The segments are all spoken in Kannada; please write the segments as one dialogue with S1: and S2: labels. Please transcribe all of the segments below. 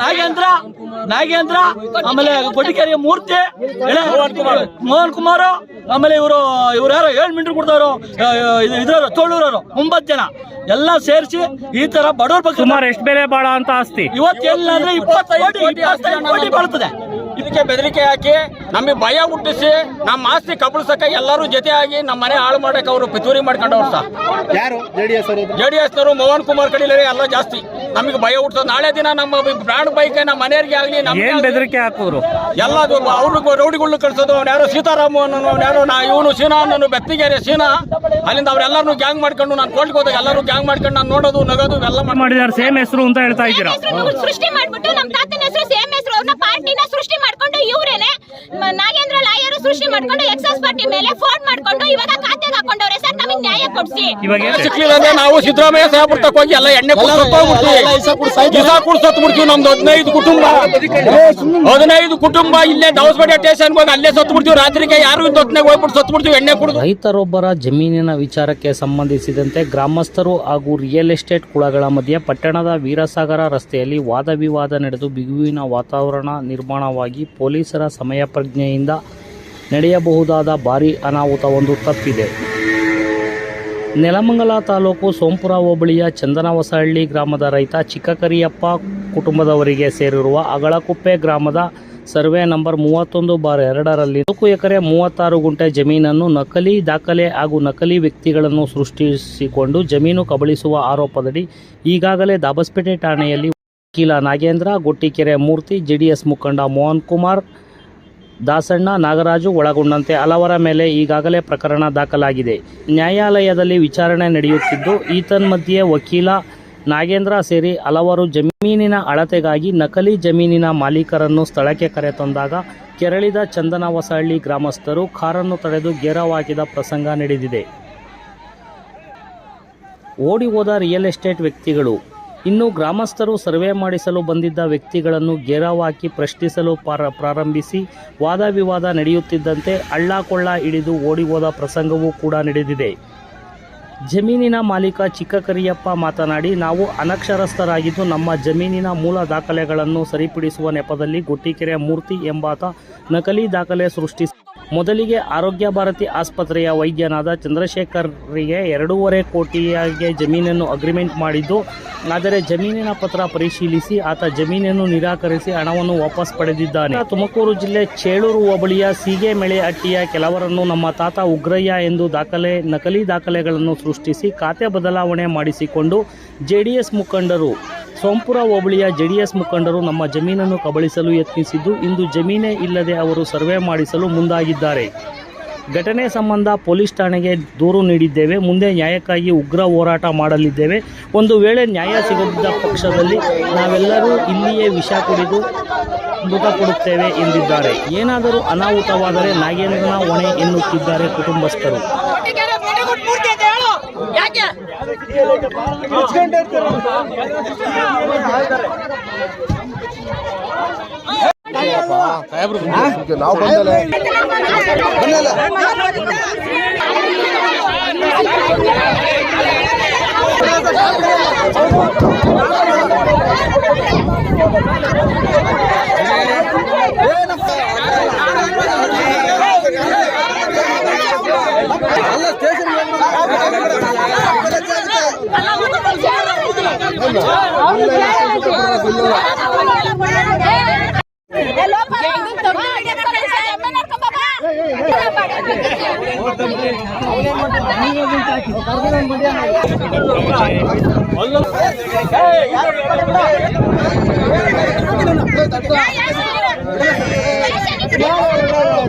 S1: ನಾಗೇಂದ್ರ ನಾಗೇಂದ್ರ ಆಮೇಲೆ ಕೊಟ್ಟಿಗೆರೆಯ ಮೂರ್ತಿ ಮೋಹನ್ ಕುಮಾರ್ ಆಮೇಲೆ ಇವರು ಇವ್ರು ಯಾರು ಏಳು ಮಿಂಟ್ರು ಕೊಡ್ತಾರೋ ಇದ್ರವರು ತೋಳೂರವರು ಒಂಬತ್ತು ಜನ. ಎಲ್ಲ ಸೇರಿಸಿ ಈ ತರ ಬಡವ್ರ ಪಕ್ಷ
S2: ಸುಮಾರು ಎಷ್ಟು ಬೆಲೆ ಬಾಳ ಅಂತ ಆಸ್ತಿ.
S1: ಇವತ್ತೆಲ್ಲ ಅಂದ್ರೆ ಇಪ್ಪತ್ತೈದು ಇಪ್ಪತ್ತೈದು ಕೋಟಿ ಬೀಳ್ತದೆ.
S3: ಇದಕ್ಕೆ ಬೆದರಿಕೆ ಹಾಕಿ ನಮಗೆ ಭಯ ಹುಟ್ಟಿಸಿ ನಮ್ಮ ಆಸ್ತಿ ಕಬಳಿಸಕ ಎಲ್ಲರೂ ಜೊತೆಯಾಗಿ ನಮ್ಮ ಮನೆ ಹಾಳು ಮಾಡಕ್ಕೆ ಅವರು ಪಿತೂರಿ ಮಾಡ್ಕೊಂಡವ್ರು ಸರ್.
S4: ಯಾರು? ಜೆಡಿಎಸ್ ಅವರು
S3: ಡಿ ಎಸ್ನವರು ಮೋಹನ್ ಕುಮಾರ್ ಕಡಿಲೇ ಎಲ್ಲ ಜಾಸ್ತಿ. ನಮಗೆ ಭಯ ಹುಟ್ಟೋದು ನಾಳೆ ದಿನ ನಮ್ಮ ಬ್ರಾಂಡ್ ಬೈಕ್ ನಮ್ಮ ಮನೆಯವರಿಗೆ ಆಗಲಿ ನಮ್ಮ
S2: ಏನ್ ಬೆದರಿಕೆ ಹಾಕೋರು
S3: ಎಲ್ಲ ಅವ್ರಿಗೆ ರೌಡಿಗಳು ಕಳಿಸೋದು. ಅವ್ನು ಯಾರೋ ಸೀತಾರಾಮ ಅನ್ನೋ ಯಾರೋ ನಾ ಇವನು ಸೀನಾ ಅನ್ನೋನು ಬೆತ್ತಿಗೆರೆ ಸೀನಾ. ಅಲ್ಲಿಂದ ಅವರೆಲ್ಲರೂ ಗ್ಯಾಂಗ್ ಮಾಡ್ಕೊಂಡು ನಾನು ಕೋರ್ಟ್ಗೆ ಹೋದಾಗ ಎಲ್ಲರೂ ಗ್ಯಾಂಗ್ ಮಾಡ್ಕೊಂಡು ನಾನು ನೋಡೋದು ನಗೋದು ಎಲ್ಲ ಮಾಡಿದ್ದಾರೆ.
S2: ಮಾಡಿದಾರೆ ಸೇಮ್ ಹೆಸರು ಅಂತ ಹೇಳ್ತಾ ಇದ್ದೀರಾ?
S5: ಸೃಷ್ಟಿ ಮಾಡ್ಬಿಟ್ಟು ನಮ್ಮ ತಾತನ ಹೆಸರು ಸೇಮ್ ಹೆಸರು ಅವ್ರನ್ನ ಸೃಷ್ಟಿ ಮಾಡ್ಕೊಂಡು ಇವ್ರೇನೆ. ನಾಗೇಂದ್ರ ಲಾಯರ್ ಸೃಷ್ಟಿ ಮಾಡ್ಕೊಂಡು ಎಕ್ಸಸ್ ಪಾರ್ಟಿ ಮೇಲೆ ಫೋನ್ ಮಾಡ್ಕೊಂಡು ಇವಾಗ ಖಾತೆಗೆ ಹಾಕೊಂಡವ್ರೆ. ಸರ್ ನಮಗೆ ನ್ಯಾಯ ಕೊಡ್ಸಿ.
S2: ಇವಾಗ ಏನ್
S3: ಸಿಕ್ಲಿಲ್ಲ ಅಂದ್ರೆ ನಾವು ಸಿದ್ದರಾಮಯ್ಯ ಸಾಹೇಬ್ರ ತಕ್ಕ ಹೋಗಿ ಎಲ್ಲ ಎಣ್ಣೆ ಕುಡ್ಸೋಗ್ಬಿಡ್ತೀವಿ ಇಸ ಕುಡ್ಸತ್ ಬಿಡ್ತೀವಿ ನಮ್ದು ಹದಿನೈದು ಕುಟುಂಬ. ಹದಿನೈದು ಕುಟುಂಬ ಇಲ್ಲೇ ದವಸಬಡಿ ಸ್ಟೇಷನ್ ಹೋಗಿ ಅಲ್ಲೇ ಸತ್ತು ಬಿಡ್ತೀವಿ. ರಾತ್ರಿಗೆ ಯಾರು ಇಂತ ಹೊತ್ನಾಗ ಹೋಗ್ಬಿಟ್ಟು ಸತ್ತು ಬಿಡ್ತೀವಿ ಎಣ್ಣೆ ಕುಡಿದು.
S6: ರೈತರೊಬ್ಬರ ಜಮೀನಿನ ವಿಚಾರಕ್ಕೆ ಸಂಬಂಧಿಸಿದಂತೆ ಗ್ರಾಮಸ್ಥರು ಹಾಗೂ ರಿಯಲ್ ಎಸ್ಟೇಟ್ ಕುಳಗಳ ಮಧ್ಯೆ ಪಟ್ಟಣದ ವೀರಸಾಗರ ರಸ್ತೆಯಲ್ಲಿ ವಾದ ವಿವಾದ ನಡೆದು ಬಿಗುವಿನ ವಾತಾವರಣ ನಿರ್ಮಾಣವಾಗಿ ಪೊಲೀಸರ ಸಮಯ ಪ್ರಜ್ಞೆಯಿಂದ ನಡೆಯಬಹುದಾದ ಭಾರೀ ಅನಾಹುತವೊಂದು ತಪ್ಪಿದೆ. ನೆಲಮಂಗಲ ತಾಲೂಕು ಸೋಂಪುರ ಹೋಬಳಿಯ ಚಂದನವಸಹಳ್ಳಿ ಗ್ರಾಮದ ರೈತ ಚಿಕ್ಕಕರಿಯಪ್ಪ ಕುಟುಂಬದವರಿಗೆ ಸೇರಿರುವ ಅಗಳಕುಪ್ಪೆ ಗ್ರಾಮದ ಸರ್ವೆ ನಂಬರ್ ಮೂವತ್ತೊಂದು ಬಾರ್ ಎರಡರಲ್ಲಿ ನಾಲ್ಕು ಎಕರೆ ಮೂವತ್ತಾರು ಗುಂಟೆ ಜಮೀನನ್ನು ನಕಲಿ ದಾಖಲೆ ಹಾಗೂ ನಕಲಿ ವ್ಯಕ್ತಿಗಳನ್ನು ಸೃಷ್ಟಿಸಿಕೊಂಡು ಜಮೀನು ಕಬಳಿಸುವ ಆರೋಪದಡಿ ಈಗಾಗಲೇ ದಾಬಸ್ಪೇಟೆ ಠಾಣೆಯಲ್ಲಿ ವಕೀಲ ನಾಗೇಂದ್ರ ಗೊಟ್ಟಿಕೆರೆ ಮೂರ್ತಿ ಜೆಡಿಎಸ್ ಮುಖಂಡ ಮೋಹನ್ ಕುಮಾರ್ ದಾಸಣ್ಣ ನಾಗರಾಜು ಒಳಗೊಂಡಂತೆ ಹಲವರ ಮೇಲೆ ಈಗಾಗಲೇ ಪ್ರಕರಣ ದಾಖಲಾಗಿದೆ. ನ್ಯಾಯಾಲಯದಲ್ಲಿ ವಿಚಾರಣೆ ನಡೆಯುತ್ತಿದ್ದು, ಈತನ್ಮಧ್ಯೆ ವಕೀಲ ನಾಗೇಂದ್ರ ಸೇರಿ ಹಲವರು ಜಮೀನಿನ ಅಳತೆಗಾಗಿ ನಕಲಿ ಜಮೀನಿನ ಮಾಲೀಕರನ್ನು ಸ್ಥಳಕ್ಕೆ ಕರೆತಂದಾಗ ಕೆರಳಿದ ಚಂದನವಸಹಳ್ಳಿ ಗ್ರಾಮಸ್ಥರು ಕಾರನ್ನು ತಡೆದು ಗೇರವಾಗಿದ ಪ್ರಸಂಗ ನಡೆದಿದೆ. ಓಡಿ ಹೋದ ರಿಯಲ್ ಎಸ್ಟೇಟ್ ವ್ಯಕ್ತಿಗಳು ಇನ್ನು ಗ್ರಾಮಸ್ಥರು ಸರ್ವೆ ಮಾಡಿಸಲು ಬಂದಿದ್ದ ವ್ಯಕ್ತಿಗಳನ್ನು ಗೆರವಾಕಿ ಹಾಕಿ ಪ್ರಶ್ನಿಸಲು ಪಾರ ಪ್ರಾರಂಭಿಸಿ ವಾದ ವಿವಾದ ನಡೆಯುತ್ತಿದ್ದಂತೆ ಹಳ್ಳ ಕೊಳ್ಳ ಹಿಡಿದು ಓಡಿ ಹೋದ ಪ್ರಸಂಗವೂ ಕೂಡ ನಡೆದಿದೆ. ಜಮೀನಿನ ಮಾಲೀಕ ಚಿಕ್ಕಕರಿಯಪ್ಪ ಮಾತನಾಡಿ, ನಾವು ಅನಕ್ಷರಸ್ಥರಾಗಿದ್ದು ನಮ್ಮ ಜಮೀನಿನ ಮೂಲ ದಾಖಲೆಗಳನ್ನು ಸರಿಪಡಿಸುವ ನೆಪದಲ್ಲಿ ಗುಟ್ಟಿಕೆರೆ ಮೂರ್ತಿ ಎಂಬಾತ ನಕಲಿ ದಾಖಲೆ ಸೃಷ್ಟಿಸಿ ಮೊದಲಿಗೆ ಆರೋಗ್ಯ ಭಾರತಿ ಆಸ್ಪತ್ರೆಯ ವೈದ್ಯನಾದ ಚಂದ್ರಶೇಖರ್ರಿಗೆ ಎರಡೂವರೆ ಕೋಟಿಯಾಗಿ ಜಮೀನನ್ನು ಅಗ್ರಿಮೆಂಟ್ ಮಾಡಿದ್ದು, ಆದರೆ ಜಮೀನಿನ ಪತ್ರ ಪರಿಶೀಲಿಸಿ ಆತ ಜಮೀನನ್ನು ನಿರಾಕರಿಸಿ ಹಣವನ್ನು ವಾಪಸ್ ಪಡೆದಿದ್ದಾನೆ. ತುಮಕೂರು ಜಿಲ್ಲೆ ಚೇಳೂರು ಹೋಬಳಿಯ ಸೀಗೆಮೆಳೆ ಹಟ್ಟಿಯ ಕೆಲವರನ್ನು ನಮ್ಮ ತಾತ ಉಗ್ರಯ್ಯ ಎಂದು ದಾಖಲೆ, ನಕಲಿ ದಾಖಲೆಗಳನ್ನು ಸೃಷ್ಟಿಸಿ ಖಾತೆ ಬದಲಾವಣೆ ಮಾಡಿಸಿಕೊಂಡು ಜೆಡಿಎಸ್ ಮುಖಂಡರು ಸೋಂಪುರ ಹೋಬಳಿಯ ಜೆಡಿಎಸ್ ಮುಖಂಡರು ನಮ್ಮ ಜಮೀನನ್ನು ಕಬಳಿಸಲು ಯತ್ನಿಸಿದ್ದು, ಇಂದು ಜಮೀನೇ ಇಲ್ಲದೆ ಅವರು ಸರ್ವೆ ಮಾಡಿಸಲು ಮುಂದಾಗಿದ್ದಾರೆ. ಘಟನೆ ಸಂಬಂಧ ಪೊಲೀಸ್ ಠಾಣೆಗೆ ದೂರು ನೀಡಿದ್ದೇವೆ. ಮುಂದೆ ನ್ಯಾಯಕ್ಕಾಗಿ ಉಗ್ರ ಹೋರಾಟ ಮಾಡಲಿದ್ದೇವೆ. ಒಂದು ವೇಳೆ ನ್ಯಾಯ ಸಿಗದಿದ್ದ ಪಕ್ಷದಲ್ಲಿ ನಾವೆಲ್ಲರೂ ಇಲ್ಲಿಯೇ ವಿಷ ಕುಡಿದು ಮೃತಪಡುತ್ತೇವೆ ಎಂದಿದ್ದಾರೆ. ಏನಾದರೂ ಅನಾಹುತವಾದರೆ ನಾಗೇಂದ್ರನ ಹೊಣೆ ಎನ್ನುತ್ತಿದ್ದಾರೆ ಕುಟುಂಬಸ್ಥರು.
S4: ಹೆಚ್ಕೊಂಡು ಇರ್ತಾರೆ ನಾವು ಬಂದಲ್ಲ ಅಲ್ಲ ಸ್ಟೇಷನ್ Hey,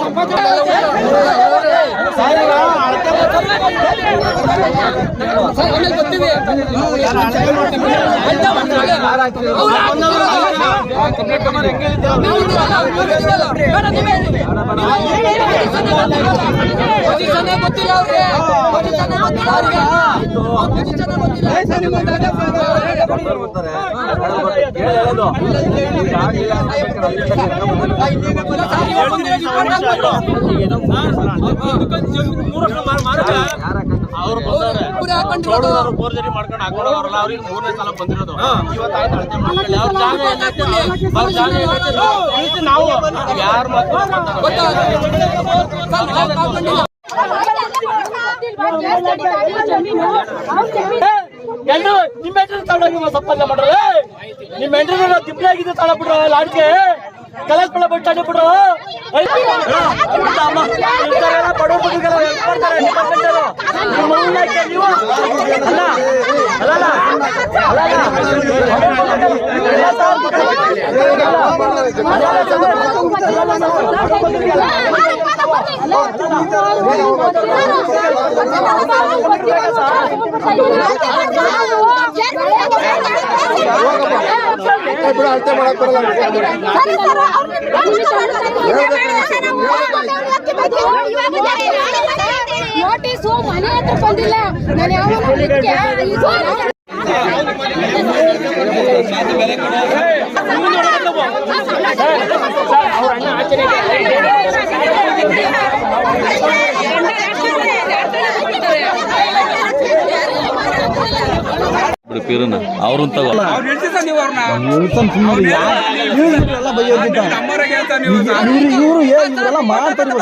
S4: সম্পাদক ಗೊತ್ತಿಲ್ಲ ಅವ್ರಿಗೆ ಅವ್ರು ಬಂದಾರೆ
S3: ಫೋರ್ಜರಿ ಮಾಡ್ಕೊಂಡು ಹಾಕೊಂಡವ್ರಲ್ಲ ಅವ್ರಿಗೆ ಮೂರನೇ ಸಲ ಬಂದಿರೋದು. ಇವತ್ತು ಆಯ್ತು ಅಳತೆ ಮಾಡ್ಕೊಳ್ಳಿ. ಅವ್ರ ಜಾಗ? ಅವ್ರ ನಾವು. ಯಾರು
S1: ಎಲ್ರು ನಿಮ್ಮ ಹೆಂಡ್ರಿ ತಗೊಂಡೋಗಿ ಸಪ್ಪಲ್ಲ ಮಾಡ್ರಿ? ನಿಮ್ಮ ಹೆಂಡ್ರಿ ತಿಪ್ಪಿ ಆಗಿದ್ದು ತಗೊಂಡ್ಬಿಟ್ರು ಲಾಡ್ಗೆ ಕಲಾಸ್ಪಳ ಬಿಟ್ಟು ಅಡ್ಡಿಬಿಟ್ರು ಬಡವ್ರ ಬಗ್ಗೆಲ್ಲ help ಮಾಡ್ತಾರೆ ಡಿಪಾರ್ಟ್ಮೆಂಟರು. ನಿಮ್ಮ ಅವ್ವನ್ನ ಯಾಕೆ ನೀವು ಅಲ್ಲ ಅಲ್ಲಲ್ಲ
S4: ಬಿಡು ಅಳತೆ ಮಾಡಕ್ ಬರಲ್ಲ
S5: ನೋಟಿಸು ಮನೆ ಹತ್ರ ಬಂದಿಲ್ಲ. ನಾನು ಯಾವ
S7: ಪೀರನ ಅವ್ರನ್ನ ತಗೋ.
S4: ಇವರು ಇವರೆಲ್ಲ ಮಾಡ್ತಾರೆ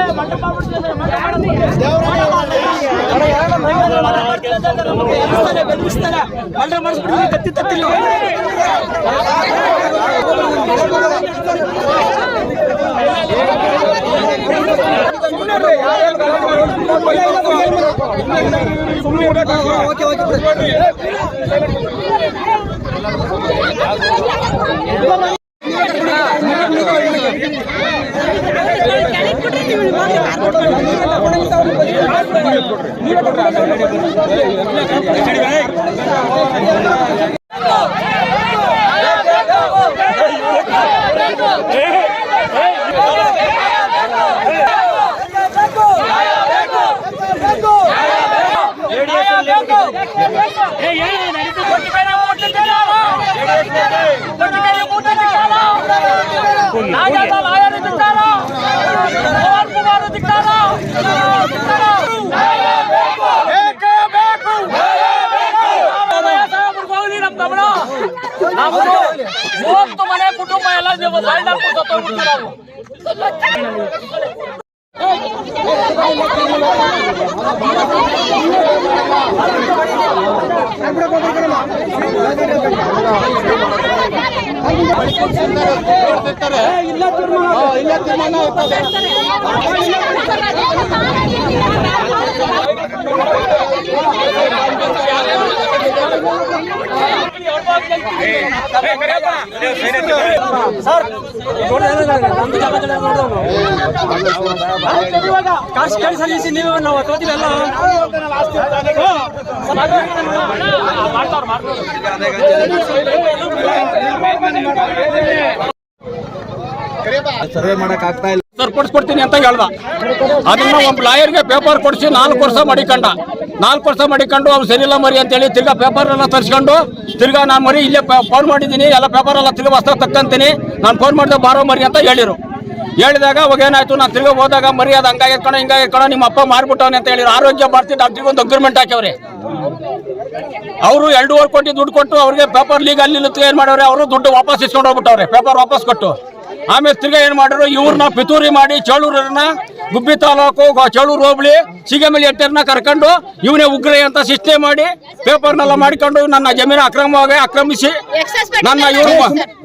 S4: ಇವ್ರು ಮಾಡ್ತಾ ಇಲ್ವಾ
S1: ಕತ್ತಿ ತತ್ತಿಲ್ಲ రాజా ಮೂವತ್ತು ಮನೆ ಕುಟುಂಬ ಎಲ್ಲ ಹಾಕ್ಬಿಟ್ಟು ಸತ್ತೋಗ್ಬಿಡ್ತೀವಿ ನಾವು ಸಲ್ಲಿಸಿ ನೀವು ನಾವು ತೋತಿವೆಲ್ಲ
S4: ಸರ್ವೆ ಮಾಡಕ್ ಆಗ್ತಾ ಇಲ್ಲ.
S3: ಸರ್, ಕೊಡಿಸ್ಕೊಡ್ತೀನಿ ಅಂತ ಹೇಳ್ದ. ಅದನ್ನ ಒಬ್ಬ ಲಾಯರ್ಗೆ ಪೇಪರ್ ಕೊಡಿಸಿ ನಾಲ್ಕು ವರ್ಷ ಮಾಡಿಕೊಂಡ. ನಾಲ್ಕು ವರ್ಷ ಮಾಡಿಕೊಂಡು ಅವ್ರು ಸರಿಯಿಲ್ಲ ಮರಿ ಅಂತೇಳಿ ತಿರ್ಗಾ ಪೇಪರ್ ಎಲ್ಲ ತರಿಸ್ಕೊಂಡು ತಿರ್ಗಾ ನಾನು ಮರಿ ಇಲ್ಲೇ ಫೋನ್ ಮಾಡಿದ್ದೀನಿ, ಎಲ್ಲ ಪೇಪರ್ ಎಲ್ಲ ತಿರ್ಗಾ ಹೊಸ ತಕ್ಕಂತೀನಿ. ನಾನು ಫೋನ್ ಮಾಡಿದೆ ಬಾರೋ ಮರಿ ಅಂತ ಹೇಳಿರು. ಹೇಳಿದಾಗ ಅವಾಗ ಏನಾಯ್ತು, ನಾನು ತಿರ್ಗಾ ಹೋದಾಗ ಮರಿ ಅದು ಹಂಗಾಗಿ ಕಣ ಹಿಂಗಾಗಿ ಕಣ, ನಿಮ್ಮ ಅಪ್ಪ ಮಾರ್ಬಿಟ್ಟವನೆ ಅಂತ ಹೇಳಿರು. ಆರೋಗ್ಯ ಭಾರತಿ ಡಾಕ್ಟ್ರಿಗೆ ಒಂದು ಅಗ್ರಿಮೆಂಟ್ ಹಾಕ್ಯವ್ರೆ. ಅವರು ಎರಡೂವರೆ ಕೋಟಿ ದುಡ್ಡು ಕೊಟ್ಟು ಅವ್ರಿಗೆ ಪೇಪರ್ ಲೀಗ್ ಅಲ್ಲಿ ಏನ್ ಮಾಡವ್ರೆ ಅವರು ದುಡ್ಡು ವಾಪಸ್ ಇಸ್ಕೊಂಡು ಹೋಗ್ಬಿಟ್ಟವ್ರೆ ಪೇಪರ್ ವಾಪಸ್ ಕೊಟ್ಟು. ಆಮೇಲೆ ತಿರ್ಗಾ ಏನ್ ಮಾಡಿದ್ರು? ಇವ್ರನ್ನ ಪಿತೂರಿ ಮಾಡಿ ಚೇಳೂರನ್ನ ಗುಬ್ಬಿ ತಾಲೂಕು ಚಳೂರು ಹೋಬಳಿ ಸಿಗಮಲಿ ಎಟ್ಟರ್ನ ಕರ್ಕೊಂಡು ಇವನೇ ಉಗ್ರ ಅಂತ ಶಿಸ್ತೆ ಮಾಡಿ ಪೇಪರ್ನೆಲ್ಲ ಮಾಡಿಕೊಂಡು ನನ್ನ ಜಮೀನು ಅಕ್ರಮವಾಗಿ ಆಕ್ರಮಿಸಿ ನನ್ನ ಇವರು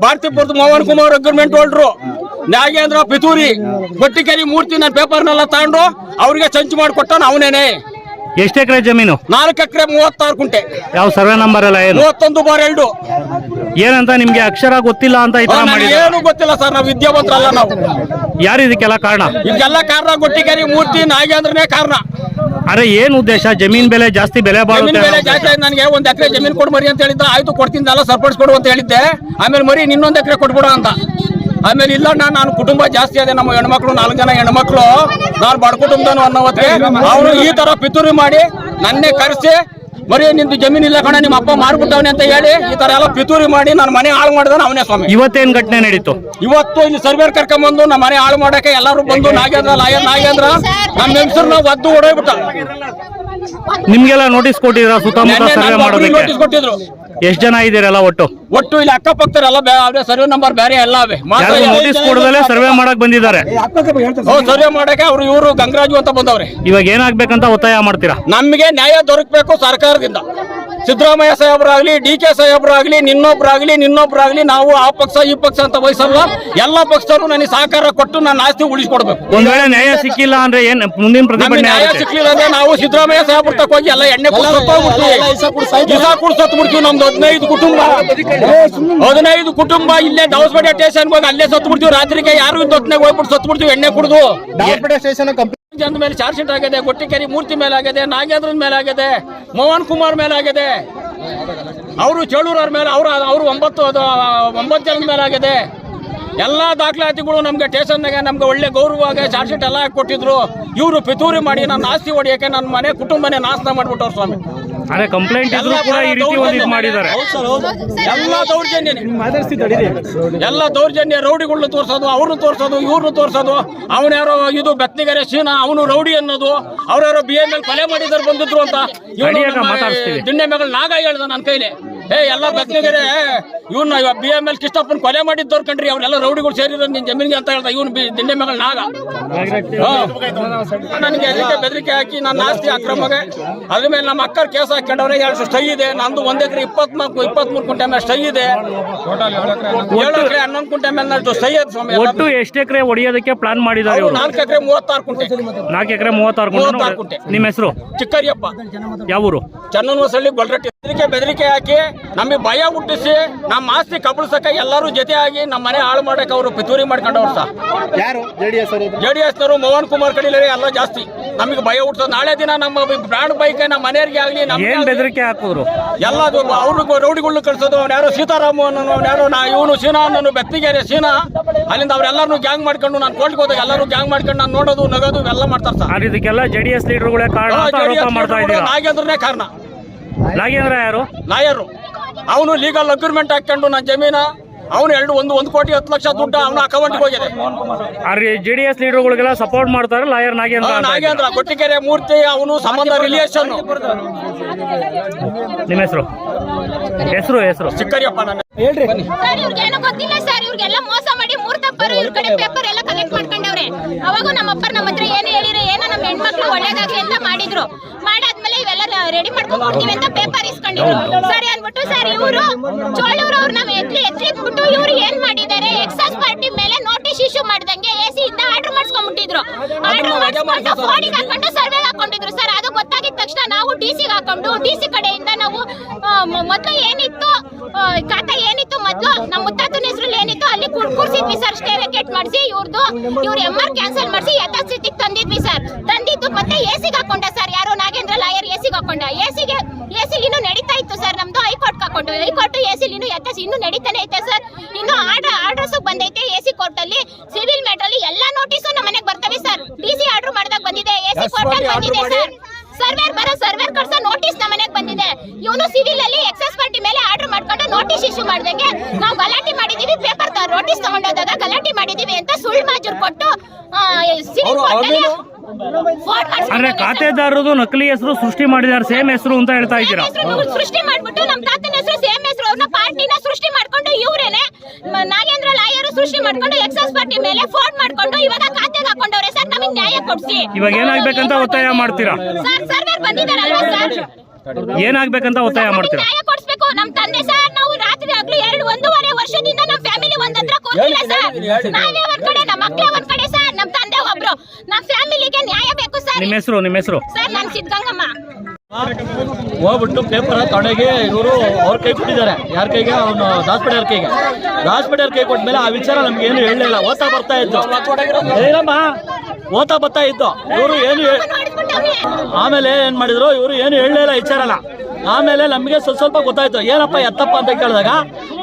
S3: ಭಾರತೀಪುರದ ಮೋಹನ್ ಕುಮಾರ್ ಅಗ್ರಿಮೆಂಟ್ ಹೋಲ್ಡ್ರು ನಾಗೇಂದ್ರ ಪಿತೂರಿ ಗೊಟ್ಟಿಕೇರಿ ಮೂರ್ತಿ ನನ್ನ ಪೇಪರ್ನೆಲ್ಲ ತಗೊಂಡು ಅವ್ರಿಗೆ ಸಂಚು ಮಾಡಿಕೊಟ್ಟ ಅವನೇನೆ
S2: ಎಷ್ಟು ಎಕರೆ ಜಮೀನು?
S3: ನಾಲ್ಕು ಎಕರೆ ಮೂವತ್ತಾರು ಕುಂಟೆ.
S2: ಯಾವ ಸರ್ವೆ ನಂಬರ್ ಎಲ್ಲ ಏನು?
S3: ಮೂವತ್ತೊಂದು ಬಾರ್ ಎರಡು.
S2: ಏನಂತ ನಿಮ್ಗೆ ಅಕ್ಷರ ಗೊತ್ತಿಲ್ಲ ಅಂತ ಈ ತರ
S3: ಏನು ಗೊತ್ತಿಲ್ಲ ಸರ್ ನಾವು ವಿದ್ಯಾವಂತರಲ್ಲ ನಾವು.
S2: ಯಾರು ಇದಕ್ಕೆಲ್ಲ ಕಾರಣ?
S3: ಇದಕ್ಕೆಲ್ಲ ಕಾರಣ ಗೊಟ್ಟಿಗೇರಿ ಮೂರ್ತಿ ನಾಗೇಂದ್ರನೇ ಕಾರಣ.
S2: ಅರೆ ಏನ್ ಉದ್ದೇಶ? ಜಮೀನ್ ಬೆಲೆ ಜಾಸ್ತಿ ಬೆಲೆ
S3: ಜಮೀನ್
S2: ಬಾಳುತ್ತೆ
S3: ಬೆಲೆ ಜಾಸ್ತಿ ಆಯ್ತು ನನಗೆ ಒಂದ್ ಎಕರೆ ಜಮೀನ್ ಕೊಡ್ಬರಿ ಮರಿ ಅಂತ ಹೇಳಿದ್ದ ಆಯ್ತು ಕೊಡ್ತೀನಿ ಅಲ್ಲ ಸರ್ಪಡಿಸ್ಕೊಡು ಕೊಡು ಅಂತ ಹೇಳಿದ್ದೆ. ಆಮೇಲೆ ಮರಿ ಇನ್ನೊಂದ್ ಎಕರೆ ಕೊಟ್ಬಿಡ ಅಂತ. ಆಮೇಲೆ ಇಲ್ಲ ನಾನು ನಾನು ಕುಟುಂಬ ಜಾಸ್ತಿ ಅದೇ ನಮ್ಮ ಹೆಣ್ಮಕ್ಳು ನಾಲ್ಕು ಜನ ಹೆಣ್ಮಕ್ಳು ನಾನು ಬಡ ಕುಟುಂಬದನು ಅನ್ನೋ ಅವರು ಈ ತರ ಪಿತೂರಿ ಮಾಡಿ ನನ್ನೇ ಕರೆಸಿ ಬರೀ ನಿಂದು ಜಮೀನ್ ಇಲ್ಲ ಕಣ ನಿಮ್ಮ ಅಪ್ಪ ಮಾರ್ಬಿಟ್ಟವನೆ ಅಂತ ಹೇಳಿ ಈ ತರ ಎಲ್ಲ ಪಿತೂರಿ ಮಾಡಿ ನನ್ನ ಮನೆ ಹಾಳು ಮಾಡಿದ ಅವನೇ ಸ್ವಾಮಿ.
S2: ಇವತ್ತೇನ್ ಘಟನೆ ನಡೀತು?
S3: ಇವತ್ತು ಇಲ್ಲಿ ಸರ್ವೇರ್ ಕರ್ಕೊಂಡ್ಬಂದು ನಮ್ಮ ಮನೆ ಹಾಳು ಮಾಡಕ್ಕೆ ಎಲ್ಲರೂ ಬಂದು ನಾಗೇಂದ್ರ ಲಾಯರ್ ನಾಗೇಂದ್ರ ನಮ್ಮ ನಾವು ಒದ್ದು ಹೊಡೋಗ್ಬಿಟ್ಟ
S2: ನಿಮ್ಗೆಲ್ಲ ನೋಟಿಸ್ ಕೊಟ್ಟಿದ್ರ ಸುತ್ತಮುತ್ತ ಸರ್ವೆ ಮಾಡೋದಕ್ಕೆ?
S3: ನೋಟಿಸ್ ಕೊಟ್ಟಿದ್ರು.
S2: ಎಷ್ಟ್ ಜನ ಇದೀರಲ್ಲ ಒಟ್ಟು?
S3: ಒಟ್ಟು ಇಲ್ಲಿ ಅಕ್ಕಪಕ್ಕದಲ್ಲ ಅವ್ರೆ ಸರ್ವೆ ನಂಬರ್ ಬೇರೆ ಎಲ್ಲ ಅವೇ.
S2: ಯಾರು ನೋಟಿಸ್ ಕೊಡದಲ್ಲೇ ಸರ್ವೆ ಮಾಡಕ್ ಬಂದಿದ್ದಾರೆ.
S4: ಅಕ್ಕಪಕ್ಕ ಹೇಳ್ತಾರೆ
S3: ಸರ್ವೆ ಮಾಡಕ್ಕೆ ಅವ್ರು ಇವರು ಗಂಗರಾಜು ಅಂತ ಬಂದವ್ರೆ.
S2: ಇವಾಗ ಏನಾಗ್ಬೇಕಂತ ಒತ್ತಾಯ ಮಾಡ್ತೀರಾ?
S3: ನಮಗೆ ನ್ಯಾಯ ದೊರಕಬೇಕು ಸರ್ಕಾರದಿಂದ. ಸಿದ್ದರಾಮಯ್ಯ ಸಾಹೇಬರಾಗ್ಲಿ ಡಿ ಕೆ ಸಾಹೇಬರಾಗ್ಲಿ ನಿನ್ನೊಬ್ರಾಗ್ಲಿ ನಿನ್ನೊಬ್ರಾಗ್ಲಿ ನಾವು ಆ ಪಕ್ಷ ಈ ಪಕ್ಷ ಅಂತ ವಹಿಸಲ್ಲ ಎಲ್ಲ ಪಕ್ಷದವರು ನನಗೆ ಸಹಕಾರ ಕೊಟ್ಟು ನನ್ನ ಆಸ್ತಿ ಉಳಿಸ್ಕೊಡ್ಬೇಕು.
S2: ಒಂದ್ ವೇಳೆ ನ್ಯಾಯ ಸಿಕ್ಕಿಲ್ಲ ಅಂದ್ರೆ ಏನ್ ಮುಂದಿನ ಪ್ರತಿಭಟನೆ
S3: ನ್ಯಾಯ
S2: ಸಿಕ್ಕಿಲ್ಲ
S3: ಸಿಕ್ಲಿಲ್ಲ ಅಂದ್ರೆ ನಾವು ಸಿದ್ದರಾಮಯ್ಯ ಸಾಹೇಬ್ರ ತಕ್ಕ ಹೋಗಿ ಎಲ್ಲ ಎಣ್ಣೆ ಕುಡ್ಸೋಗ್ಬಿಡ್ತೀವಿ ನಮ್ದು ಹದಿನೈದು ಕುಟುಂಬ. ಹದಿನೈದು ಕುಟುಂಬ ಇಲ್ಲೇ ದವಸಪೇಟೆ ಸ್ಟೇಷನ್ ಹೋಗಿ ಅಲ್ಲೇ ಸತ್ತು ಬಿಡ್ತೀವಿ ರಾತ್ರಿಗೆ ಯಾರು ಇಂದ ಹೊತ್ನಾಗ ಹೋಗ್ಬಿಟ್ಟು ಸತ್ತು ಬಿಡ್ತೀವಿ ಎಣ್ಣೆ ಕುಡಿದು.
S4: ಸ್ಟೇಷನ್
S3: ಜನದ ಮೇಲೆ ಚಾರ್ಜ್ ಶೀಟ್ ಆಗಿದೆ ಗೊಟ್ಟಿಕೇರಿ ಮೂರ್ತಿ ಮೇಲೆ ಆಗಿದೆ, ನಾಗೇಂದ್ರನ್ ಮೇಲೆ ಆಗಿದೆ, ಮೋಹನ್ ಕುಮಾರ್ ಮೇಲೆ ಆಗಿದೆ. ಅವರು ಚೇಳೂರವ್ರ ಮೇಲೆ, ಅವರು ಅವರು ಒಂಬತ್ತು ಒಂಬತ್ತು ಜನದ ಮೇಲೆ ಆಗಿದೆ. ಎಲ್ಲ ದಾಖಲಾತಿಗಳು ನಮ್ಗೆ ಸ್ಟೇಷನ್ನಾಗ ನಮ್ಗೆ ಒಳ್ಳೆ ಗೌರವವಾಗಿ ಚಾರ್ಜ್ ಶೀಟ್ ಎಲ್ಲ ಹಾಕಿ ಕೊಟ್ಟಿದ್ರು ಇವರು ಪಿತೂರಿ ಮಾಡಿ ನನ್ನ ಆಸ್ತಿ ಹೊಡಿಯಕ್ಕೆ ನನ್ನ ಮನೆ ಕುಟುಂಬನೇ ನಾಶನ ಮಾಡ್ಬಿಟ್ಟವ್ರು ಸ್ವಾಮಿ.
S2: ಅರೆ ಕಂಪ್ಲೇಂಟ್ ಇದ್ರು ಕೂಡ ಈ ರೀತಿ ಒಂದ್ ಮಾಡಿದ್ದಾರೆ.
S3: ಎಲ್ಲ ದೌರ್ಜನ್ಯ ಎಲ್ಲ ದೌರ್ಜನ್ಯ ರೌಡಿಗಳನ್ನ ತೋರ್ಸೋದು ಅವ್ರನ್ನ ತೋರ್ಸೋದು ಇವ್ರನ್ನ ತೋರ್ಸೋದು. ಅವನ್ಯಾರೋ ಇದು ಬೆತ್ತನಿಗೆರೆ ಸೀನಾ ಅವನು ರೌಡಿ ಅನ್ನೋದು. ಅವ್ರ್ಯಾರೋ ಬಿ ಎಂ ಎಲ್ ಕೊಲೆ ಮಾಡಿದ್ರು ಬಂದಿದ್ರು ಅಂತ. ದಿಣ್ಣೆ ಮಗಳು ನಾಗ ಹೇಳ್ದ ನನ್ನ ಕೈಲಿ. ಏ ಎಲ್ಲ ಬೆತ್ತನಿಗೆರೆ ಇವ್ನ ಬಿ ಎಂ ಎಲ್ ಕಿಷ್ಟಪ್ಪನ್ ಕೊಲೆ ಮಾಡಿದ್ದವ್ರು ಕಂಡ್ರಿ ಅವ್ರೆಲ್ಲ ರೌಡಿಗಳು ಸೇರಿದ್ರು ನಿನ್ ಜಮೀನಿಗೆ ಅಂತ ಹೇಳ್ದ ಇವ್ನು ದಿಂಡೆ ಮಗಳ ನಾಗ. ನನಗೆ ಅದಕ್ಕೆ ಬೆದರಿಕೆ ಹಾಕಿ ನನ್ನ ಆಸ್ತಿ ಅಕ್ರಮಗೆ ಅದ್ರ ಮೇಲೆ ನಮ್ಮ ಅಕ್ಕರ್ ಕೇಸ್ ಹಾಕೊಂಡವ್ರೆ ಎರಡು ಸ್ಟೈ ಇದೆ. ನಂದು ಒಂದ್ ಎಕರೆ ಇಪ್ಪತ್ನಾಲ್ಕು ಇಪ್ಪತ್ಮೂರು ಕುಂಟೆ ಮೇಲೆ ಸ್ಟೈ ಇದೆ. ಏಳು ಎಕರೆ ಹನ್ನೊಂದು ಕುಂಟೆ ಮೇಲೆ ಸ್ಟೈ ಇದೆ ಸ್ವಾಮಿ
S2: ಒಟ್ಟು ಎಷ್ಟು ಎಕರೆ ಹೊಡಿಯೋದಕ್ಕೆ ಪ್ಲಾನ್ ಮಾಡಿದ್ದಾರೆ ಇವರು?
S3: ನಾಲ್ಕು ಎಕರೆ ಮೂವತ್ತಾರು ಕುಂಟೆ.
S2: ನಾಲ್ಕು ಎಕರೆ ಮೂವತ್ತಾರು
S3: ಕುಂಟೆ.
S2: ನಿಮ್ಮ ಹೆಸರು?
S3: ಚಿಕ್ಕರಿಯಪ್ಪ.
S2: ಯಾವ ಊರು
S3: ಚನ್ನನವಸಳ್ಳಿ ಗೊಲ್ರಟ್ಟಿ. ಬೆದರಿಕೆ ಬೆದರಿಕೆ ಹಾಕಿ ನಮಗೆ ಭಯ ಹುಟ್ಟಿಸಿ ನಮ್ಮ ಆಸ್ತಿ ಕಬಳಿಸಕ್ಕೆ ಎಲ್ಲರೂ ಜೊತೆ ಆಗಿ ನಮ್ಮ ಮನೆ ಹಾಳು ಮಾಡಕ್ಕೆ ಅವರು ಪಿತೂರಿ ಮಾಡ್ಕೊಂಡವ್ರು ಸರ್.
S4: ಯಾರು? ಜೆಡಿಎಸ್ ಅವರು?
S3: ಜೆ ಡಿ ಎಸ್ನವರು ಮೋಹನ್ ಕುಮಾರ್ ಕಡಿಲೇ ಎಲ್ಲ ಜಾಸ್ತಿ. ನಮಗೆ ಭಯ ಹುಟ್ಟಿಸೋದು. ನಾಳೆ ದಿನ ನಮ್ಮ ಬ್ರಾಂಡ್ ಬೈಕ್ ನಮ್ಮ ಮನೆಯವ್ರಿಗೆ ಆಗಲಿ
S2: ಏನ್
S3: ನಮ್ಮ
S2: ಬೆದರಿಕೆ ಹಾಕಿದ್ರು
S3: ಎಲ್ಲ ಅವ್ರಿಗೆ ರೌಡಿಗಳು ಕಳಿಸೋದು. ಅವ್ನು ಯಾರೋ ಸೀತಾರಾಮ್ ಅವ್ನು ಯಾರೋ ನಾ ಇವನು ಸೀನಾ ಅನ್ನೋನು ಬೆತ್ತಿಗೆರೆ ಸೀನಾ. ಅಲ್ಲಿಂದ ಅವರೆಲ್ಲರೂ ಗ್ಯಾಂಗ್ ಮಾಡ್ಕೊಂಡು ನಾನು ಕೋರ್ಟ್ಗೆ ಹೋದಾಗ ಎಲ್ಲರೂ ಗ್ಯಾಂಗ್ ಮಾಡ್ಕೊಂಡು ನಾನು ನೋಡೋದು ನಗೋದು ಇವೆಲ್ಲ ಮಾಡ್ತಾರೆ ಸರ್.
S2: ಇದಕ್ಕೆಲ್ಲ ಜೆಡಿಎಸ್ ಲೀಡರ್ಗಳೇ ಕಾರಣ ಅಂತ ಆರೋಪ ಮಾಡ್ತಾ ಇದ್ದೀರಾ?
S3: ನಾಗೇಂದ್ರನೇ ಕಾರಣ.
S2: ನಾಗೇಂದ್ರ ಯಾರು?
S3: ಲಾಯರು ಅವನು ಲೀಗಲ್ ಅಗ್ರಿಮೆಂಟ್ ಹಾಕೊಂಡು ನನ್ನ ಜಮೀನ ಅವನು ಎರಡು ಒಂದು ಒಂದು ಕೋಟಿ ಹತ್ತು ಲಕ್ಷ ದುಡ್ಡು ಅವನ ಅಕೌಂಟ್ಗೆ ಹೋಗಿದೆ.
S2: ಡಿ ಎಸ್ ಲೀಡರ್ಗಳಿಗೆಲ್ಲ ಸಪೋರ್ಟ್ ಮಾಡ್ತಾರೆ ಲಾಯರ್ ನಾಗೇಂದ್ರ.
S3: ನಾಗೇಂದ್ರ ಕೊಟ್ಟಿಗೆರೆ ಮೂರ್ತಿ ಅವನು ಸಂಬಂಧ ರಿಲೇಷನ್
S2: ನಿಮ್ಮ ಹೆಸರು? ಹೆಸರು ಹೆಸರು?
S3: ಚಿಕ್ಕರಿಯಪ್ಪ ನನ್ನ
S4: ಹೇಳ್ರಿ
S5: ಸರ್ ಇವ್ರಿಗೇನು ಗೊತ್ತಿಲ್ಲ ಸರ್ ಇವ್ರಿಗೆಲ್ಲ ಮೋಸ ಮಾಡಿ ಮೂರ್ ತಪ್ಪರು ಇವ್ರ ಕಡೆ ಪೇಪರ್ ಎಲ್ಲ ಕಲೆಕ್ಟ್ ಮಾಡ್ಕೊಂಡವ್ರೆ. ಅವಾಗ ನಮ್ಮ ಅಪ್ಪರ್ ನಮ್ಮ ಹತ್ರ ಏನು ಹೇಳಿರಿ ಏನೋ ನಮ್ಮ ಹೆಣ್ಮಕ್ಳು ಒಳ್ಳೇದಾಗ್ಲಿ ಅಂತ ಮಾಡಿದ್ರು. ಮಾಡಾದ್ಮೇಲೆ ಇವೆಲ್ಲ ರೆಡಿ ಮಾಡ್ಕೊಂಡು ಅಂತ ಪೇಪರ್ ಇಸ್ಕೊಂಡಿದ್ರು. ಸರಿ ಅಂದ್ಬಿಟ್ಟು ಸರ್ ಇವರು ಚೋಳೂರು ಅವ್ರು ನಾವ್ ಎತ್ಲಿ ಎತ್ಲಿಟ್ಬಿಟ್ಟು ಇವ್ರು ಏನ್ ಮಾಡಿದ್ದಾರೆ? ಎಕ್ಸೈಸ್ ಪಾರ್ಟಿ ಮೇಲೆ ನೋಟಿಸ್ ಇಶ್ಯೂ ಮಾಡ್ದಂಗೆ ಎ ಸಿ ಇಂದ ಆರ್ಡರ್ ಮಾಡಿಸ್ಕೊಂಡ್ಬಿಟ್ಟಿದ್ರು. ಆರ್ಡರ್ ಮಾಡಿಸ್ಕೊಂಡು ಫೋನಿಗೆ ಹಾಕೊಂಡು ಸರ್ವೆ ಹಾಕೊಂಡಿದ್ರು ಸರ್. ಅದು ಗೊತ್ತಾಗಿದ ತಕ್ಷಣ ನಾವು ಡಿ ಸಿ ಹಾಕೊಂಡು ಡಿ ಸಿ ಕಡೆಯಿಂದ ನಾವು ಮೊದ್ಲು ಏನಿತ್ತು ಖಾತೆ ಏನಿತ್ತು ಮೊದ್ಲು ಕೂರ್ಸಿದ್ವಿ ಸರ್ ಸ್ಟೇ ವೆಕೇಟ್ ಮಾಡಿಸಿ ಇವ್ರದ್ದು ಇವ್ರ ಎಂ ಆರ್ ಕ್ಯಾನ್ಸಲ್ ಮಾಡಿಸಿ ಯಥಾಸ್ಥಿತಿಗೆ ತಂದಿದ್ವಿ ಸರ್ ತಂದಿದ್ದು ಮತ್ತೆ ಎ ಸಿಗೆ ಹಾಕೊಂಡ ಸರ್ ಯಾರು ನಾಗೇಂದ್ರ ಲಾಯರ್ ಎ ಸಿಗೆ ಹಾಕೊಂಡ. ಎ ಸಿಗೆ ಎ ಸಿ ಇನ್ನೂ ನಡೀತಾ ಇತ್ತು ಸರ್ ನಮ್ದು ಹೈಕೋರ್ಟ್ ಹಾಕೊಂಡು ಹೈಕೋರ್ಟ್ ಎ ಸಿ ಇನ್ನೂ ಯಥಾಸ್ ಇನ್ನೂ ನಡೀತಾನೆ ಐತೆ ಸರ್ ಇನ್ನು ಆರ್ಡರ್ ಆರ್ಡರ್ಸ್ ಬಂದೈತೆ ಎ ಸಿ ಕೋರ್ಟ್ ಅಲ್ಲಿ. ಸಿವಿಲ್ ಮ್ಯಾಟರ್ ಅಲ್ಲಿ ಎಲ್ಲಾ ನೋಟಿಸು ನಮ್ಮ ಮನೆಗೆ ಬರ್ತವೆ ಸರ್ ಡಿ ಸಿ ಆರ್ಡರ್ ಮಾಡಿದಾಗ ಬಂದಿದೆ. ಎ ಸಿ ಕೋರ್ಟ್ ಅಲ್ಲಿ ಬಂದಿದೆ ಸರ್ ಸರ್ವೇರ್ ಬರೋ ಸರ್ವೇರ್ ಕಳ್ಸೋ ನೋಟಿಸ್ ನಮ್ಮ ಮನೆಗೆ ಬಂದಿದೆ. ಇವನು ಸಿವಿಲ್ ಅಲ್ಲಿ ಎಕ್ಸೈಸ್ ಪಾರ್ಟಿ ಮೇಲೆ ಆರ್ಡರ್ ಮಾಡ್ಕೊಂಡು ನೋಟಿಸ್ ಇಶ್ಯೂ ಮಾಡ್ದಂಗೆ ನಾವು ಗಲಾಟೆ ಮಾಡಿದೀವಿ ಪೇಪರ್ ನೋಟಿಸ್ ತಗೊಂಡೋದಾಗ ಗಲಾಟೆ ಮಾಡಿದೀವಿ ಅಂತ ಸುಳ್ಳು ಮಾಜೂರು ಕೊಟ್ಟು ಸಿವಿಲ್?
S2: ಅಂದ್ರೆ ಖಾತೆದಾರರದು ನಕಲಿ ಹೆಸರು ಸೃಷ್ಟಿ ಮಾಡಿದ್ದಾರೆ ಸೇಮ್ ಹೆಸರು ಅಂತ ಹೇಳ್ತಾ ಇದ್ದೀರಾ?
S5: ಸೃಷ್ಟಿ ಮಾಡ್ಬಿಟ್ಟು ನಮ್ ತಾತನ ಹೆಸರು ಸೇಮ್ ಪಾರ್ಟಿನ ಸೃಷ್ಟಿ ಮಾಡ್ಕೊಂಡು ಇವ್ರೇನೆ. ನಾಗೇಂದ್ರ ಲಾಯರ್ ಸೃಷ್ಟಿ ಮಾಡ್ಕೊಂಡು ಎಕ್ಸಸ್ ಪಾರ್ಟಿ ಮೇಲೆ ಫೋನ್ ಮಾಡ್ಕೊಂಡು ಇವಾಗ ಖಾತೆಗೆ ಹಾಕೊಂಡವ್ರೆ. ಸರ್ ನಮಗೆ ನ್ಯಾಯ ಕೊಡ್ಸಿ.
S2: ಇವಾಗ ಏನಾಗ್ಬೇಕಂತ ಒತ್ತಾಯ ಮಾಡ್ತೀರಾ?
S5: ಸರ್ ಸರ್ವೇರ್ ಬಂದಿದಾರಲ್ವಾ ಸರ್?
S2: ಏನಾಗ್ಬೇಕಂತ ಒತ್ತಾಯ ಮಾಡ್ತೀರಾ?
S5: ನ್ಯಾಯ ಕೊಡ್ಸ್ಬೇಕು. ನಮ್ ತಂದೆ ಸರ್ ನಾವು ರಾತ್ರಿ ಆಗ್ಲಿ ಎರಡು ಒಂದೂವರೆ ವರ್ಷದಿಂದ ನಮ್ ಫ್ಯಾಮಿಲಿ ಒಂದ್ ಹತ್ರ ಕೂತಿಲ್ಲ ಸರ್. ನಾವೇ ಒಂದ್ ಕಡೆ ನಮ್ಮ ಮಕ್ಳೇ ಒಂದ್ ಕಡೆ ಸರ್ ನಮ್ ತಂದೆ ಒಬ್ರು. ನಮ್ ಫ್ಯಾಮಿಲಿಗೆ ನ್ಯಾಯ ಬೇಕು ಸರ್.
S2: ನಿಮ್ಮ ಹೆಸರು ನಿಮ್ಮ ಹೆಸರು?
S5: ಸರ್ ನಾನ್ ಸಿದ್ಧಗಂಗಮ್ಮ.
S1: ಹೋಗ್ಬಿಟ್ಟು ಪೇಪರ್ ತೊಡೆಗೆ ಇವರು ಅವ್ರ ಕೈ ಕೊಟ್ಟಿದ್ದಾರೆ. ಯಾರ ಕೈಗೆ? ಅವನು ದಾಸ್ಪೇಟೆ ಅವ್ರ ಕೈಗೆ. ದಾಸ್ಪೇಟೆ ಅವ್ರ ಕೈ ಕೊಟ್ಮೇಲೆ ಆ ವಿಚಾರ ನಮ್ಗೆ ಏನು ಹೇಳಲಿಲ್ಲ. ಓದ್ತಾ ಬರ್ತಾ ಇದ್ದು. ಏನಮ್ಮ? ಓದ್ತಾ ಬರ್ತಾ ಇದ್ದು. ಇವರು ಏನು ಆಮೇಲೆ ಏನ್ ಮಾಡಿದ್ರು? ಇವರು ಏನು ಹೇಳಲಿಲ್ಲ ವಿಚಾರಲ್ಲ ಆಮೇಲೆ ನಮಗೆ ಸ್ವಲ್ಪ ಸ್ವಲ್ಪ ಗೊತ್ತಾಯ್ತು. ಏನಪ್ಪ ಎತ್ತಪ್ಪ ಅಂತ ಕೇಳಿದಾಗ,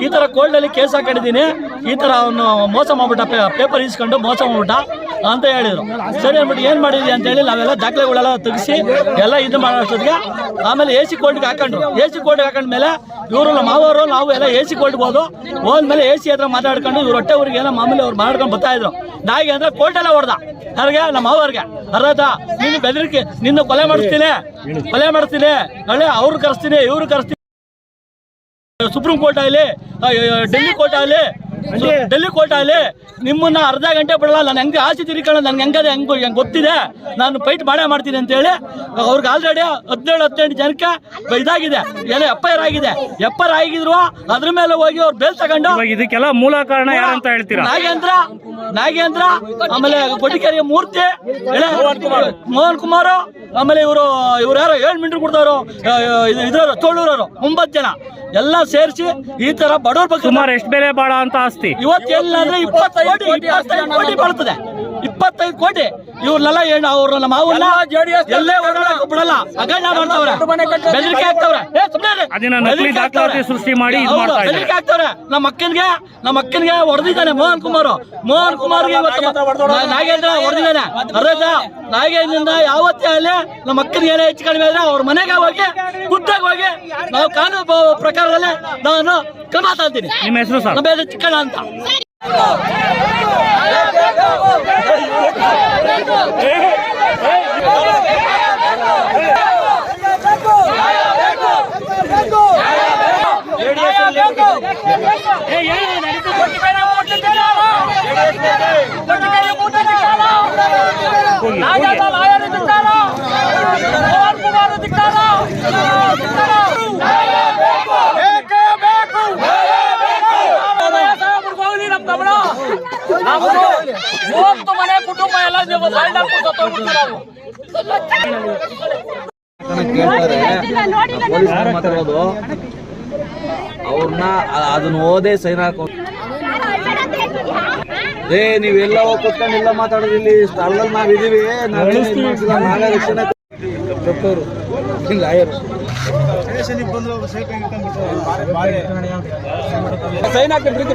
S1: ಈ ತರ ಕೋಲ್ಡ್ ಅಲ್ಲಿ ಕೇಸ್ ಹಾಕೊಂಡಿದ್ದೀನಿ. ಈ ತರ ಅವನು ಮೋಸ ಮಾಡ್ಬಿಟ್ಟ ಪೇಪರ್ ಇಸ್ಕೊಂಡು ಮೋಸ ಮಾಡ್ಬಿಟ್ಟ. ಅಂತ ಹೇಳಿದ್ರು. ಸರಿ ಅಂದ್ಬಿಟ್ಟು ಏನು ಮಾಡಿದ್ವಿ ಅಂತ ಹೇಳಿ ನಾವೆಲ್ಲ ದಾಖಲೆಗಳೆಲ್ಲ ತೆಗಿಸಿ ಎಲ್ಲ ಇದು ಮಾಡೋಷ್ಟೊತ್ತಿಗೆ ಆಮೇಲೆ ಎ ಸಿ ಕೋರ್ಟ್ಗೆ ಹಾಕೊಂಡ್ರು. ಎ ಸಿ ಕೋರ್ಟ್ಗೆ ಹಾಕೊಂಡ್ಮೇಲೆ ಇವರು ನಮ್ಮ ಮಾವರು ನಾವು ಎಲ್ಲ ಎ ಸಿ ಕೋರ್ಟ್ಗೆ ಹೋದು. ಹೋದ್ಮೇಲೆ ಎ ಸಿ ಹತ್ರ ಮಾತಾಡ್ಕೊಂಡು ಇವ್ರು ಹೊಟ್ಟೆ ಊರಿಗೆ ಏನೋ ಮಾಮೂಲಿ ಅವ್ರು ಮಾಡ್ಕೊಂಡು ಬರ್ತಾ ಇದ್ರು. ನಾಯಿಗೆ ಅಂದ್ರೆ ಕೋರ್ಟ್ ಎಲ್ಲ ಹೊಡೆದ. ಯಾರಿಗೆ? ನಮ್ಮ ಅವ್ರಿಗೆ ಅರ್ಧ ನೀನು ಬೆದರಿಕೆ, ನಿನ್ನ ಕೊಲೆ ಮಾಡಿಸ್ತೀನಿ. ಕೊಲೆ ಮಾಡಿಸ್ತೀನಿ. ನಾಳೆ ಅವ್ರು ಕರೆಸ್ತೀನಿ, ಇವ್ರು ಕರೆಸ್ತೀನಿ. ಸುಪ್ರೀಂ ಕೋರ್ಟ್ ಆಗಲಿ ಡೆಲ್ಲಿ ಕೋರ್ಟ್ ಆಗಲಿ ಡೆಲ್ಲಿ ಕೋರ್ಟ್ ಅಲ್ಲಿ ನಿಮ್ಮನ್ನ ಅರ್ಧ ಗಂಟೆ ಬಿಡಲ್ಲ. ನಾನು ಹೆಂಗೆ ಆಸೆ ತಿರ್ಕೊಳ್ಳ ನನ್ಗೆ ಹೆಂಗದೆ ಹೆಂಗೆ ಹೆಂಗೆ ಗೊತ್ತಿದೆ. ನಾನು ಫೈಟ್ ಮಾಡೇ ಮಾಡ್ತೀನಿ ಅಂತ ಹೇಳಿ ಅವ್ರಿಗೆ ಆಲ್ರೆಡಿ ಹದಿನೇಳು ಹದಿನೆಂಟು ಜನಕ್ಕೆ ಇದಾಗಿದೆ. ಎಲ್ಲ ಎಫ್ ಐ ಆರ್ ಆಗಿದೆ. ಎಫ್ ಐ ಆರ್ ಆಗಿದ್ರು ಅದ್ರ ಮೇಲೆ ಹೋಗಿ ಅವ್ರು ಬೇಲ್ ತಗೊಂಡು
S2: ಇದಕ್ಕೆಲ್ಲ ಮೂಲ ಕಾರಣ ಯಾರಂತ ಹೇಳ್ತೀರಾ?
S1: ನಾಗೇಂದ್ರ ನಾಗೇಂದ್ರ ಆಮೇಲೆ ಕೊಟ್ಟಿಗೆರೆಯ ಮೂರ್ತಿ ಮೋಹನ್ ಕುಮಾರ್. ಆಮೇಲೆ ಇವರು ಇವ್ರು ಯಾರೋ ಏಳು ಮಿಂಟ್ರು ಕೊಡ್ತಾರೋ ಇದ್ರವರು ತೋಳೂರವರು ಒಂಬತ್ತು ಜನ. ಎಲ್ಲ ಸೇರಿಸಿ ಈ ತರ ಬಡವ್ರ ಬಗ್ಗೆ
S2: ಸುಮಾರು ಎಷ್ಟು ಬೆಲೆ ಬಾಳ ಅಂತ ಆಸ್ತಿ
S1: ಇವತ್ತು ಇಪ್ಪತ್ತೈದು ಕೋಟಿ ಇಪ್ಪತ್ತೈದು ಕೋಟಿ ಬರ್ತದೆ. ಇಪ್ಪತ್ತೈದು ಕೋಟಿ. ಇವ್ರನ್ನೆಲ್ಲ ಏನು ಅವ್ರನ್ನ ಜೆಡಿಎಸ್ ಎಲ್ಲೇ ಓಡಾಡಕ್ ಬಿಡಲ್ಲ. ಅಗಣ್ಯ ಮಾಡ್ತಾವ್ರೆ. ಬೆದರಿಕೆ ಇರಿ.
S2: ಅದನ್ನ ನಕಲಿ ದಾಖಲಾತಿ ಸೃಷ್ಟಿ ಮಾಡಿ ಇದು ಮಾಡ್ತಾ ಇದ್ದಾರೆ.
S1: ಬೆದರಿಕೆ ಆಗ್ತಾವ್ರೆ ನಮ್ಮ ಅಕ್ಕನ್ಗೆ ನಮ್ಮ ಅಕ್ಕನ್ಗೆ ಹೊಡೆದಿದ್ದಾನೆ ಮೋಹನ್ ಕುಮಾರ್ ಮೋಹನ್ ಕುಮಾರ್ಗೆ ಇವತ್ತು ನಾ- ನಾಗೇಂದ್ರ ಹೊಡೆದಿದ್ದಾನೆ. ಅರ್ಧ ನಾಗೇಂದ್ರಿಂದ ಯಾವತ್ತೇ ಅಲ್ಲಿ ನಮ್ಮ ಅಕ್ಕನಿಗೆ ಏನೇ ಹೆಚ್ಚು ಕಡಿಮೆ ಆದ್ರೆ ಅವ್ರ ಮನೆಗೆ ಹೋಗಿ ಗುಡ್ಡಾಗ ಹೋಗಿ ನಾವು ಕಾನೂನು ಪ್ರಕಾರದಲ್ಲಿ ನಾನು ಕ್ರಮ ತಗೊಂತೀನಿ
S2: ನಿಮ್ಮ ಹೆಸರು ಸರ್?
S1: ನಮ್ಮ ಹೆಸರು ಚಿಕ್ಕಣ್ಣ ಅಂತ.
S2: నాగమ్మ మాయారు తిట్టారా తిట్టారా ಹೋಗಿ ನೀವು
S4: ಮಾತಾಡೋದು? ಅವ್ರನ್ನ ಅದನ್ನ ಓದೇ ಸೈನ್ ಹಾಕೋ ಏ ನೀವೆಲ್ಲ ಕುತ್ಕೊಂಡು ಇಲ್ಲ ಎಲ್ಲ ಮಾತಾಡೋದು ಇಲ್ಲಿ. ಸ್ಥಳದಲ್ಲಿ ನಾವ್ ಇದೀವಿ. ನಾವೇ ರಕ್ಷಣೆ ಲಾಯರ್.
S3: ಸೈನ್ ಹಾಕಿ ಪ್ರೀತಿ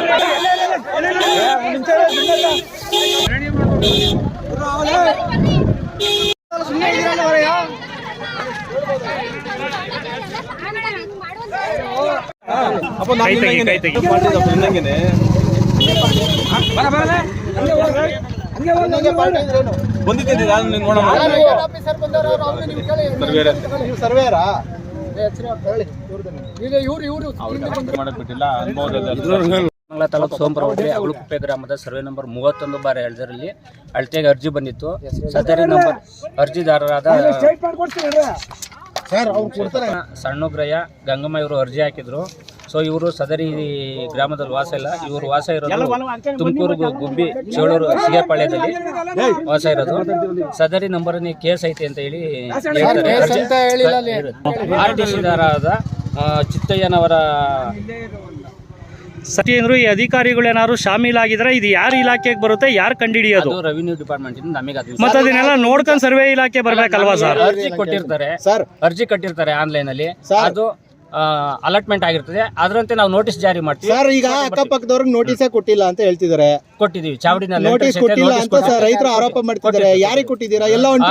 S3: ಪಡ್ಕೊಳ್ತೀವಿ. ಹುಬ್ಬಳ್ಳಿ- ನೀವು ಹೋಗಿ ಹುಬ್ಬಳ್ಳಿ ತಾಲೂಕು ಅಂತ ವಹಿಸಿ.
S2: ಕೈ ತೆಗಿ ಕೈ ತೆಗಿ
S3: ಬಂದಿದ್ದೀನಿ ನಾನು ನಿನ್ನ ನೋಡೋಣ
S4: ಸರ್ವೇರಾ
S3: ಮಾಡಕ್ ಬಿಟ್ಟಿಲ್ಲ ಅನುಭವದಲ್ಲಿ
S8: ಮಂಗಲ ತಾಲೂಕು ಸೋಮಪುರ ಹೋಗಿ ಗ್ರಾಮದ ಸರ್ವೆ ನಂಬರ್ ಮೂವತ್ತೊಂದು ಬಾರ್ ಎರಡರಲ್ಲಿ ಅಳತೆಗೆ ಅರ್ಜಿ ಬಂದಿತ್ತು. ಸದರಿ ನಂಬರ್ ಅರ್ಜಿದಾರರಾದ ಸಣ್ಣಗ್ರಯ್ಯ ಗಂಗಮ್ಮ ಇವರು ಅರ್ಜಿ ಹಾಕಿದ್ರು. ಸೊ ಇವರು ಸದರಿ ಗ್ರಾಮದಲ್ಲಿ ವಾಸ ಇಲ್ಲ. ಇವರು ವಾಸ ಇರೋದು ತುಮಕೂರು ಗುಬ್ಬಿ ಚೇಳೂರು ಸಿಗಪಾಳ್ಯದಲ್ಲಿ ವಾಸ ಇರೋದು. ಸದರಿ ನಂಬರ್ ಕೇಸ್ ಐತೆ ಅಂತ ಹೇಳಿ ಆರ್ ಟಿ ಸಿದಾರರಾದ ಚಿತ್ತಯ್ಯನವರ
S2: ಅಂದ್ರು ಈ ಅಧಿಕಾರಿಗಳು ಏನಾದ್ರು ಶಾಮೀಲಾಗಿದ್ರೆ ಇದು ಯಾರ ಇಲಾಖೆಗೆ ಬರುತ್ತೆ ಯಾರು ಕಂಡಿಡಿಯೋದು?
S8: ಅದು ರೆವಿನ್ಯೂ ಡಿಪಾರ್ಟ್ಮೆಂಟ್ ಇಂದ ನಮಗೆ ಅದು
S2: ಮತ್ತೆ ಅದನ್ನೆಲ್ಲ ನೋಡ್ಕೊಂಡು ಸರ್ವೆ ಇಲಾಖೆ ಬರ್ಬೇಕಲ್ವಾ ಸರ್?
S8: ಅರ್ಜಿ ಕೊಟ್ಟಿರ್ತಾರೆ.
S4: ಸರ್.
S8: ಅರ್ಜಿ ಕಟ್ಟಿರ್ತಾರೆ ಆನ್ಲೈನ್ ಅಲ್ಲಿ ಅದು ಅಲಾಟ್ಮೆಂಟ್ ಆಗಿರ್ತದೆ. ಅದರಂತೆ ನಾವು ನೋಟಿಸ್ ಜಾರಿ ಮಾಡ್ತೀವಿ.
S9: ಸರ್ ಈಗ ಅಕ್ಕಪಕ್ಕದವ್ರಿಗೆ ನೋಟಿಸೇ ಕೊಟ್ಟಿಲ್ಲ ಅಂತ ಹೇಳ್ತಿದ್ದಾರೆ.
S8: ಕೊಟ್ಟಿದೀವಿ ಚಾವಡಿನಲ್ಲಿ
S9: ನೋಟಿಸ್ ಕೊಟ್ಟಿಲ್ಲ ಅಂತ ಸರ್ ರೈತರು ಆರೋಪ ಮಾಡ್ತಿದ್ದಾರೆ. ಯಾರಿಗೆ ಕೊಟ್ಟಿದ್ದೀರಾ? ಎಲ್ಲ ಒಂದ್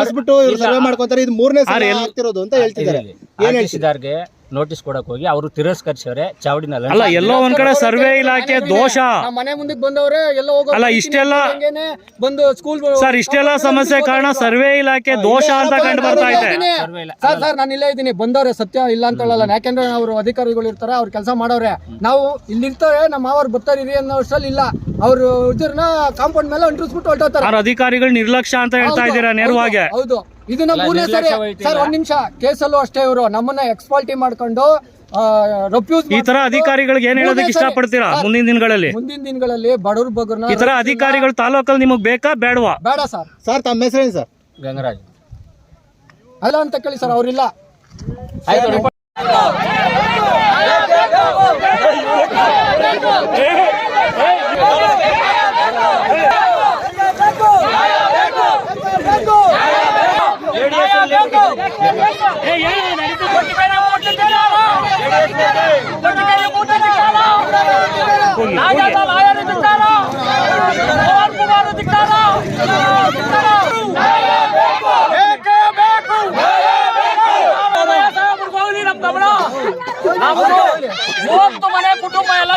S9: ಇವ್ರು ಸರ್ವೆ ಮಾಡ್ಕೊಂತಾರೆ. ಇದು ಮೂರನೇ ಸಲ ಆಗ್ತಿರೋದು ಅಂತ ಹೇಳ್ತಿದ್ದಾರೆ. ಏನ್ ಹೇಳ್ತಿದ್ದಾರೆ
S8: ನೋಟಿಸ್ ಕೊಡಕ್ ಹೋಗಿ ಅವರು ತಿರಸ್ಕರಿಸವ್ರೆ ಚಾವಡಿನಲ್ಲಿ
S2: ಅಲ್ಲ ಎಲ್ಲೋ ಒಂದ್ ಕಡೆ ಸರ್ವೆ ಇಲಾಖೆ ದೋಷ.
S4: ಮನೆ ಮುಂದಕ್ಕೆ ಬಂದವ್ರೆ ಎಲ್ಲ ಹೋಗೋ
S2: ಅಲ್ಲ ಇಷ್ಟೆಲ್ಲ
S4: ಬಂದು ಸ್ಕೂಲ್
S2: ಸರ್ ಇಷ್ಟೆಲ್ಲ ಸಮಸ್ಯೆ ಕಾರಣ ಸರ್ವೆ ಇಲಾಖೆ ದೋಷ ಅಂತ ಕಂಡು ಬರ್ತಾ ಇದೆ.
S8: ಸರ್ವೆ ಇಲ್ಲ.
S4: ಸರ್ ಸರ್ ನಾನು ಇಲ್ಲೇ ಇದ್ದೀನಿ. ಬಂದವ್ರೆ ಸತ್ಯ ಇಲ್ಲ ಅಂತ ಹೇಳಲ್ಲ. ಯಾಕೆಂದ್ರೆ ಅವರು ಅಧಿಕಾರಿಗಳು ಇರ್ತಾರೆ ಅವ್ರು ಕೆಲಸ ಮಾಡವ್ರೆ ನಾವು ಇಲ್ಲಿ ಇರ್ತಾರೆ ನಮ್ಮ ಮಾವರು ಬರ್ತಾರೆ ಇರಿ ಅನ್ನೋ ಅಷ್ಟ್ರಲ್ಲಿ ಇಲ್ಲ. ಅವರು ಇದ್ರನ್ನ ಕಾಂಪೌಂಡ್ ಮೇಲೆ ಅಂಟಿಸ್ಬಿಟ್ಟು ಹೊರಟೋಗ್ತಾರೆ.
S2: ಅವ್ರ ಅಧಿಕಾರಿಗಳು ನಿರ್ಲಕ್ಷ್ಯ ಅಂತ ಹೇಳ್ತಾ ಇದ್ದೀರಾ ನೇರವಾಗಿ?
S4: ಹೌದು. ಇದು ನಮ್ಮ
S8: ಅಲ್ಲ,
S4: ಮೂರನೇ ಸರಿ. ಸರ್ ಒಂದ್ ನಿಮಿಷ ಕೇಸಲ್ಲೂ ಅಷ್ಟೇ ಇವರು. ನಮ್ಮನ್ನ ಎಕ್ಸ್ಪಾಲ್ಟಿ ಮಾಡ್ಕೊಂಡು ರಫ್ಯೂಸ್
S2: ಈ ತರ ಅಧಿಕಾರಿಗಳಿಗೆ ಏನ್ ಹೇಳೋದಕ್ಕೆ ಇಷ್ಟಪಡ್ತೀರಾ? ಮುಂದಿನ ದಿನಗಳಲ್ಲಿ.
S4: ಮುಂದಿನ ದಿನಗಳಲ್ಲಿ ಬಡವ್ರ ಬಗ್ಗೆ
S2: ಈ ತರ ಅಧಿಕಾರಿಗಳು ತಾಲೂಕಲ್ಲಿ ನಿಮಗ್ ಬೇಕಾ ಬೇಡವಾ?
S4: ಬೇಡ ಸರ್.
S9: ಸರ್ ತಮ್ಮ ಹೆಸರೇನು ಸರ್?
S8: ಗಂಗರಾಜ್.
S4: ಅಲ್ಲ ಅಂತ ಕೇಳಿ ಸರ್ ಅವ್ರಿಲ್ಲ.
S3: ಮೂವತ್ತು ಮನೆ ಕುಟುಂಬ ಎಲ್ಲ